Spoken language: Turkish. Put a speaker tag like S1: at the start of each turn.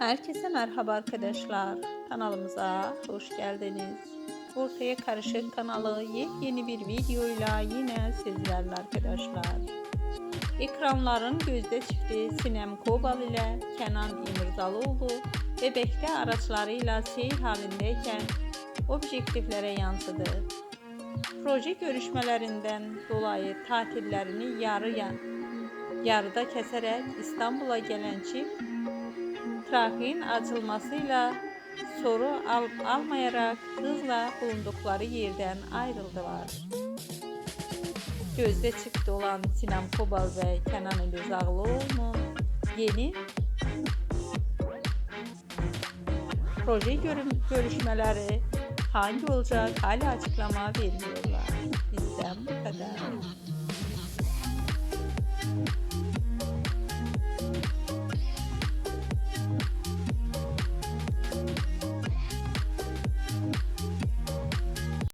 S1: Herkese merhaba arkadaşlar. Kanalımıza hoş geldiniz. Ortaya Karışık kanalı yepyeni bir videoyla yine sizlerle arkadaşlar. Ekranların gözde çifti Sinem Kobal ile Kenan İmirzalıoğlu bebekte araçlarıyla seyir halindeyken objektiflere yansıdı. Proje görüşmelerinden dolayı tatillerini yarı yarıda keserek İstanbul'a gelen çift trafiğin açılmasıyla soru al almayarak hızla bulundukları yerden ayrıldılar. Gözde çıktı olan Sinem Kobal ve Kenan İmirzalıoğlu'nun yeni proje görüşmeleri hangi olacak hala açıklama vermiyorlar. Bizden bu kadar.